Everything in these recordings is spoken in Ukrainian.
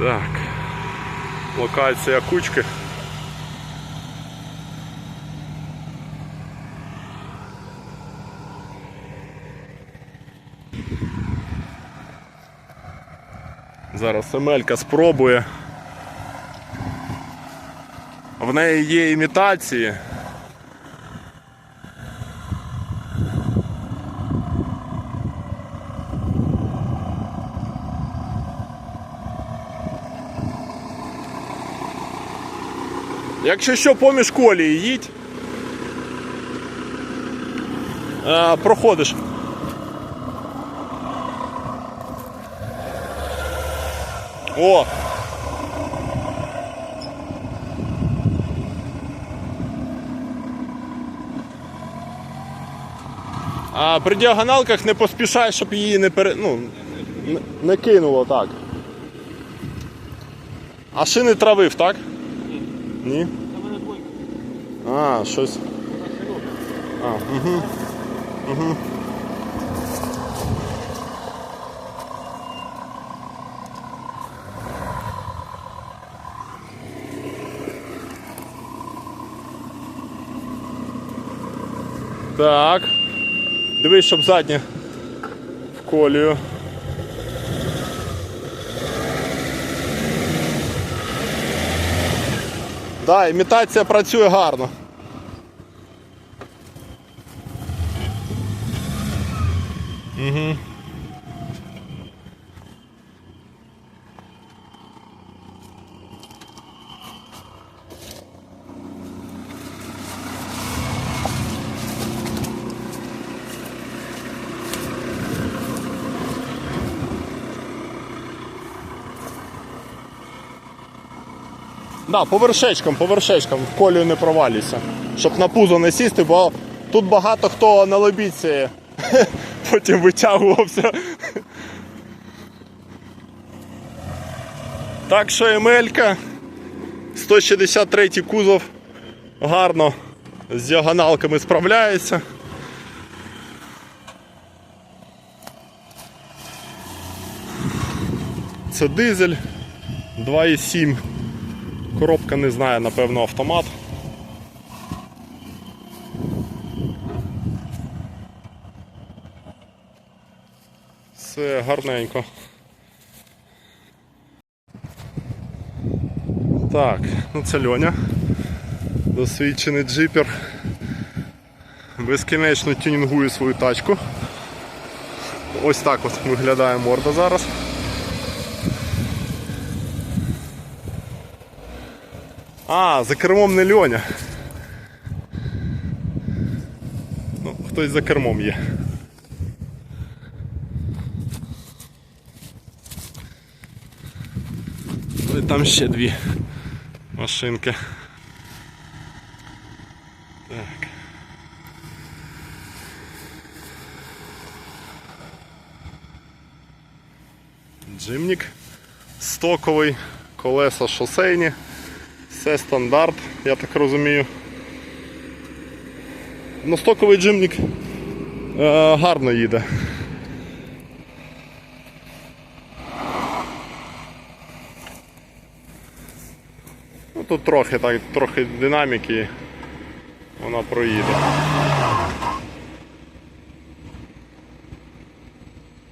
Так. Локація кучки. Зараз Емелька спробує. В неї є імітації. Якщо що, поміж колії їдь. А, проходиш. О! А при діагоналках не поспішай, щоб її не пере... ну, не кинуло так. А шини травив, так? Ні. Ні. А, щось. А, угу. Угу. Так. Дивись, щоб заднє в колію. Да, імітація працює гарно. Да, по вершечкам, по вершечкам, в колію не провалюйся. Щоб на пузо не сісти, бо тут багато хто на лобіці потім витягувався. Так що Емелька, 163 кузов гарно з діагоналками справляється. Це дизель 2,7. Коробка не знаю, напевно, автомат. Все гарненько. Так, ну це Льоня. Досвідчений джипер. Безкінечно тюнінгує свою тачку. Ось так ось виглядає морда зараз. А, за кермом не Льоня. Ну, хтось за кермом є. І там ще дві машинки. Так. Джимнік стоковий, колеса шосейні. Все стандарт, я так розумію. Ну, стоковий джимник е, гарно їде. Ну, тут трохи так, трохи динаміки вона проїде.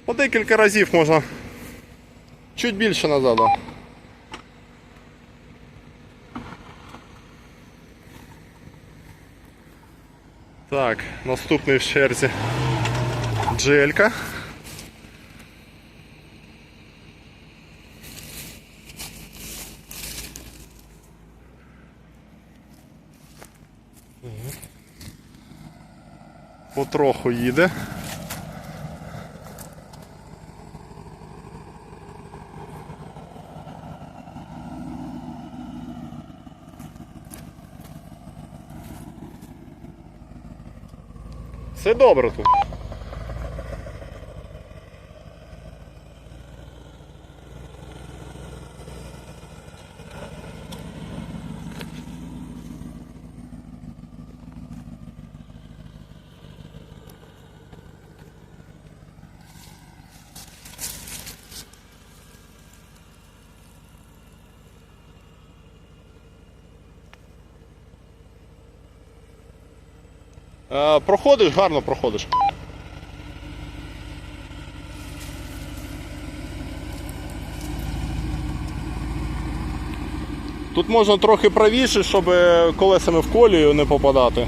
По декілька разів можна чуть більше назад. Так, наступний в черзі джелька. Потроху їде. Добре тут. Проходиш, гарно проходиш. Тут можна трохи правіше, щоб е, колесами в колію не попадати.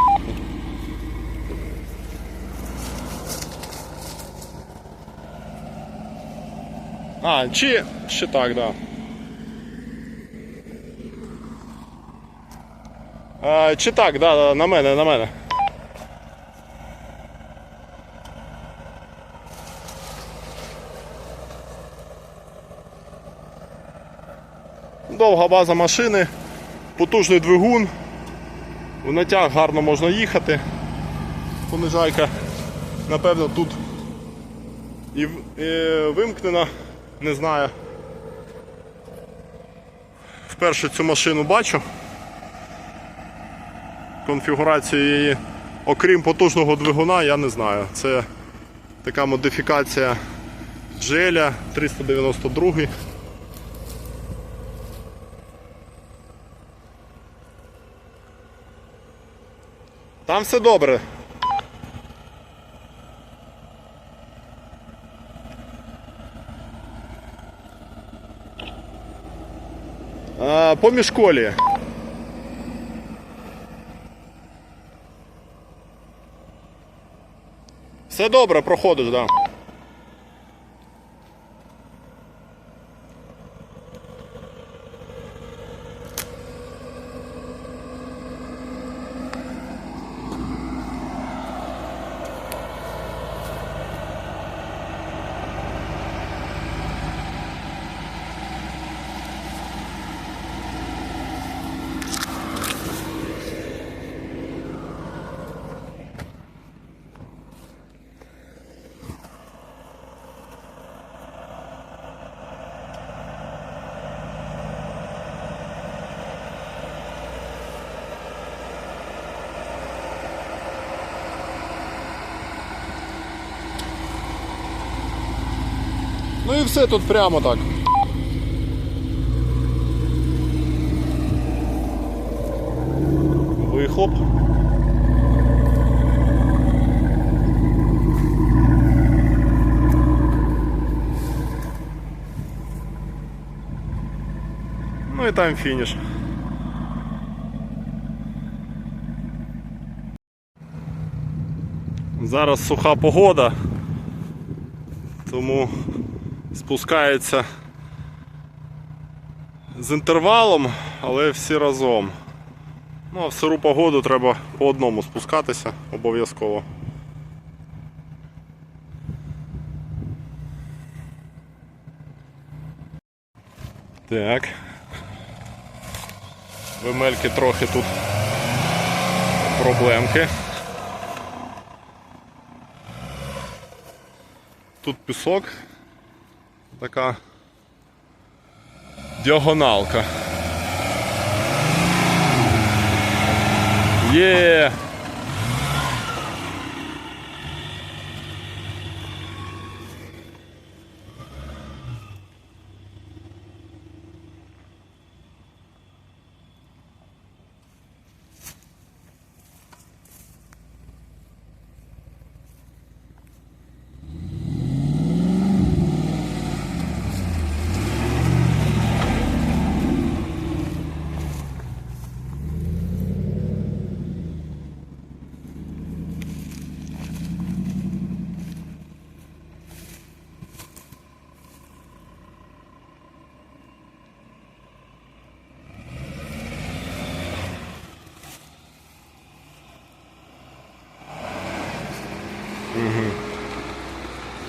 А, чи, чи так, да. А, чи так, да, на мене, на мене. Довга база машини, потужний двигун, в натяг гарно можна їхати. Понижайка, напевно, тут і, вимкнена, не знаю. Вперше цю машину бачу. Конфігурацію її, окрім потужного двигуна, я не знаю. Це така модифікація GL 392. Там все добре. А, по міжколі. Все добре, проходиш, так. Да. Ну і все тут прямо так. Вихлоп. Ну і там фініш. Зараз суха погода, тому спускається з інтервалом, але всі разом. Ну а в сиру погоду треба по одному спускатися обов'язково. Так. Вимельки трохи тут проблемки. Тут пісок, така діагоналка. Є.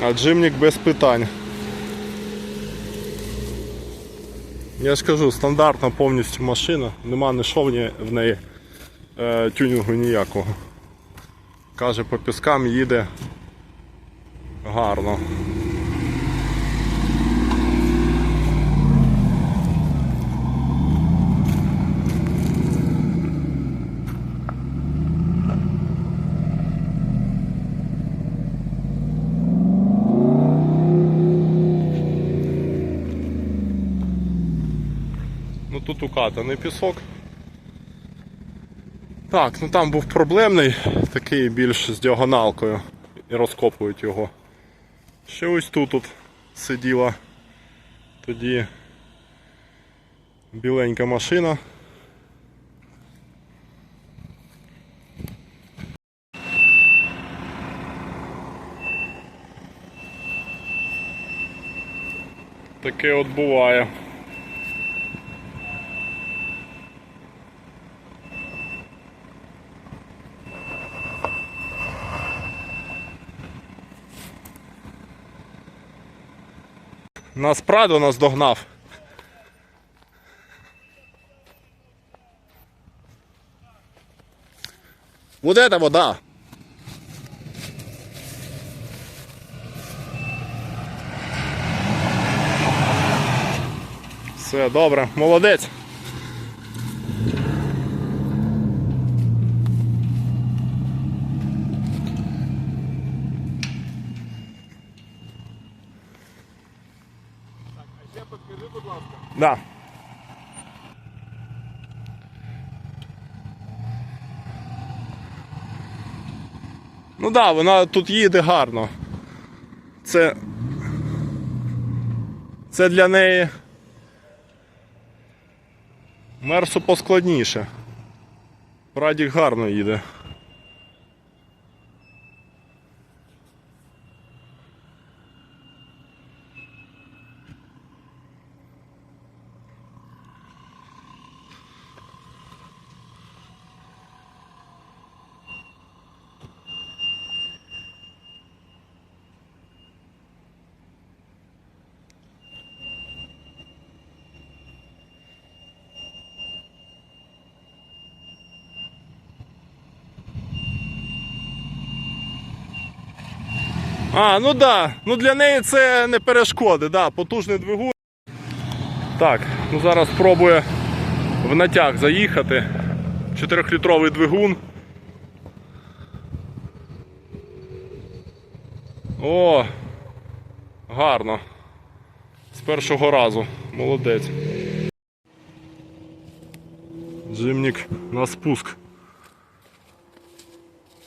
А джимник без питань. Я ж кажу, стандартна повністю машина, нема ні шовні в неї е, тюнінгу ніякого. Каже, по піскам їде гарно. Ну пісок. Так, ну там був проблемний, такий більш з діагоналкою. І розкопують його. Ще ось тут от сиділа тоді біленька машина. Таке от буває. Нас Прадо нас догнав. Вот это вода. Все добре, молодець. Ще підкажи, будь ласка. Да. Ну так, да, вона тут їде гарно. Це. Це для неї. Мерсу поскладніше. Прадік гарно їде. А, ну да. Ну для неї це не перешкоди, да, потужний двигун. Так, ну зараз спробує в натяг заїхати. 4-літровий двигун. О! Гарно. З першого разу. Молодець. Джимнік на спуск.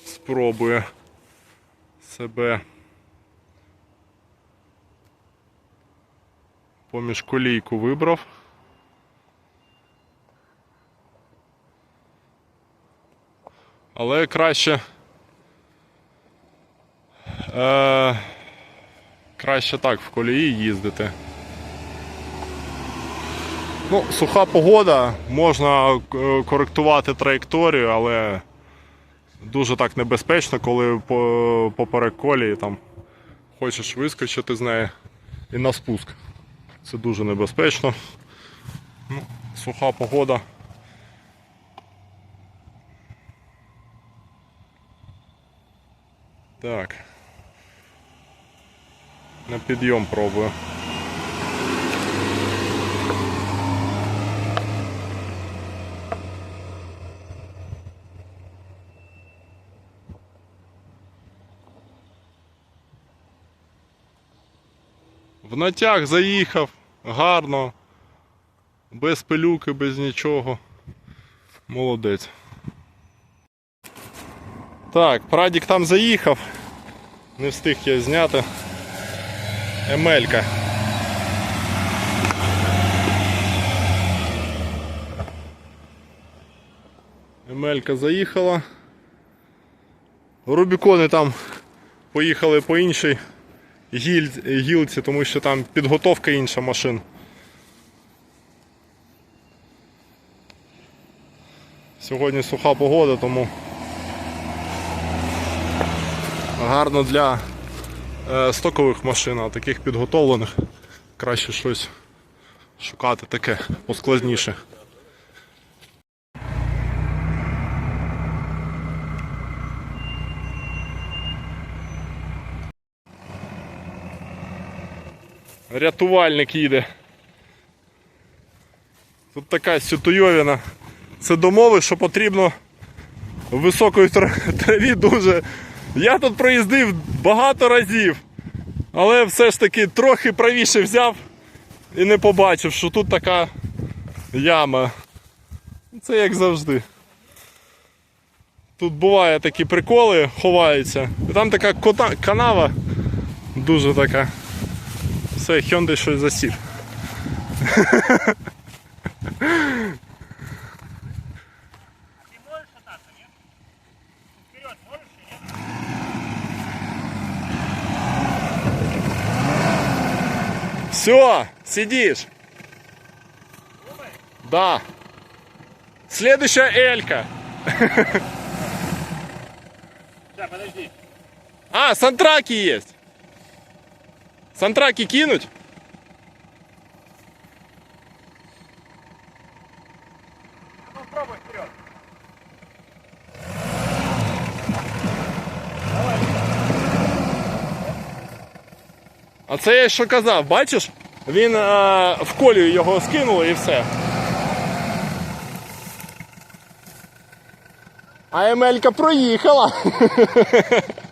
Спробує себе поміж колійку вибрав. Але краще. Е, краще так в колії їздити. Ну, суха погода, можна е, коректувати траєкторію, але дуже так небезпечно, коли по, поперек колії там хочеш вискочити з неї і на спуск. Це дуже небезпечно. Ну, суха погода. Так. На підйом пробую. Натяг заїхав гарно, без пилюки, без нічого. Молодець. Так, Прадік там заїхав. Не встиг я зняти. Емелька. Емелька заїхала. Рубікони там поїхали по іншій гілці, тому що там підготовка інша машин. Сьогодні суха погода, тому гарно для е, стокових машин, а таких підготовлених краще щось шукати таке поскладніше. Рятувальник їде. Тут така сютуйовіна. Це домови, що потрібно в високої траві дуже. Я тут проїздив багато разів, але все ж таки трохи правіше взяв і не побачив, що тут така яма. Це як завжди. Тут буває такі приколи, ховаються. І там така канава, дуже така. Все, Hyundai щось засів. Ты можешь кататься, нет? Вперед можешь или нет? Все, сидишь. Да. Следующая Элька. Да, подожди. А, сантраки есть. Сантраки кинуть? Ну, пробуй вперед. А це я що казав, бачиш? Він е, в колію його скинули і все. А Емелька проїхала.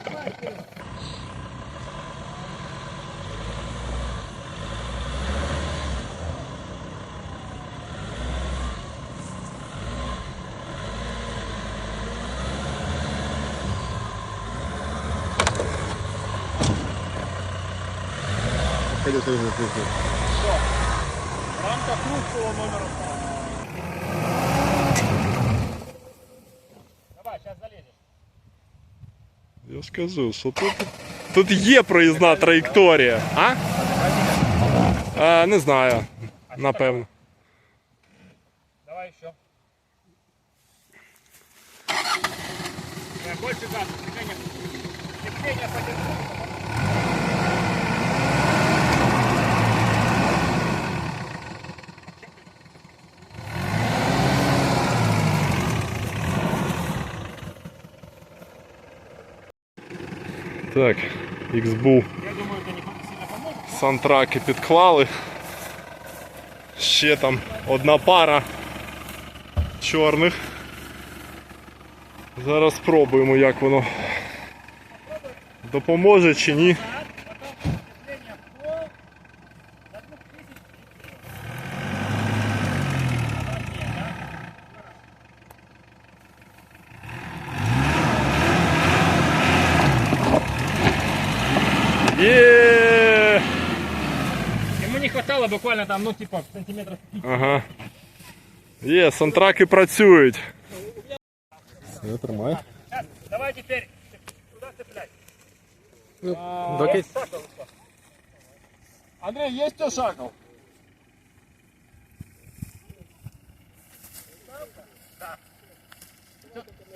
В рамках круглого номера. Давай, сейчас залезешь. Я ж кажу, що тут, тут є проїзна траєкторія. А? а не знаю. Напевно. Давай еще. Э, Больше газа, движение. Движение подержи. Так, Xbull сантраки підклали. Ще там одна пара чорних. Зараз спробуємо, як воно допоможе чи ні. Хватало буквально там, ну, типа, сантиметров 5. Ага. Є, сантраки працюють. Я тримаю. Сейчас, давай теперь. Куда цеплять? Доки... Андрей, есть у тебя шакал?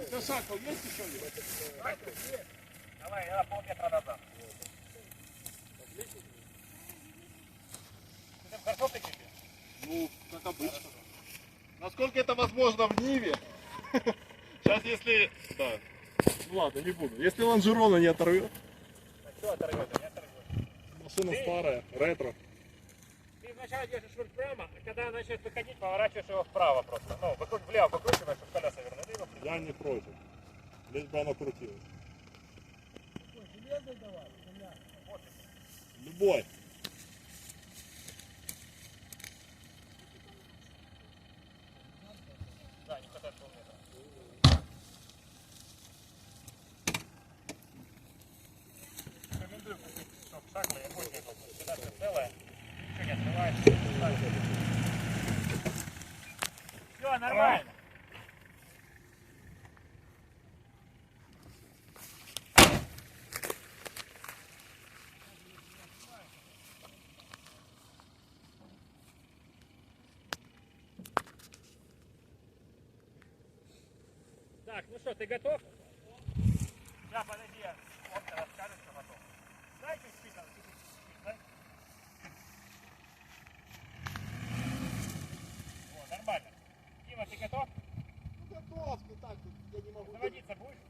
У тебя шакал есть еще? Давай, я полметра назад. Ты там картофель тебе? Ну, как обычно. Насколько это возможно в Ниве? Сейчас если... Да. Ну ладно, не буду. Если лонжерона не оторвет. Что оторвет? Не оторвет. Машина старая, ретро. Ты сначала держишь руль прямо, а когда начнет выходить, поворачиваешь его вправо просто. Ну, вокруг, влево покручиваешь, чтобы колеса вернули. Я не против. Лишь бы она крутилась. Любой. Так, мне очень удобно. Сюда прицелы. Ничего не открывается. Все, нормально. Так, ну что, ты готов? Да, подойди. Дима, ты готов? Ну, готов, ну так, я не могу. Заводиться будешь?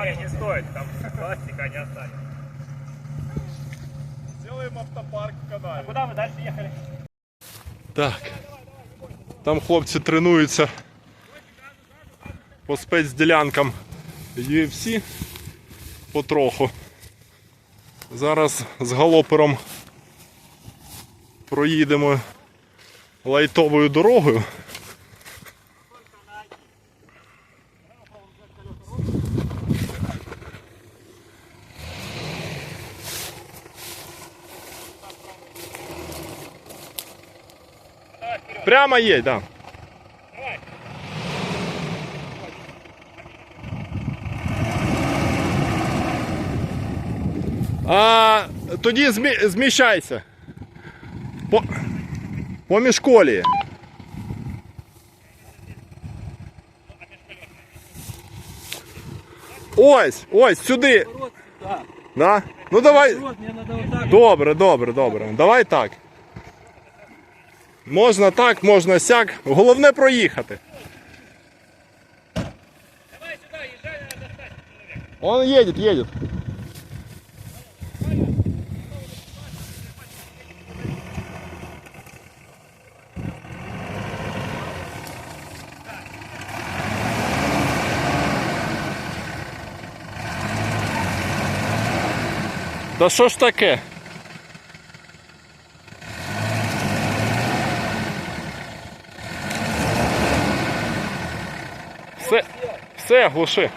Канаву Не, стоит, там пластика не останется. Сделаем автопарк в канаве. Куда вы дальше ехали? Так. Там хлопці тренуються по спецділянкам UFC потроху. Зараз з галопером проїдемо лайтовою дорогою. Прямо їдь, да. Давай. А тоді змі... зміщайся. По... Поміж колії. Ось, ось, сюди. Да? Ну давай. Добре, добре, добре. Давай так. Можна так, можна сяк. Головне проїхати. Давай сюда, езжай, надо достать человека. Он едет, едет. Та що ж таке? Все, все, глуши.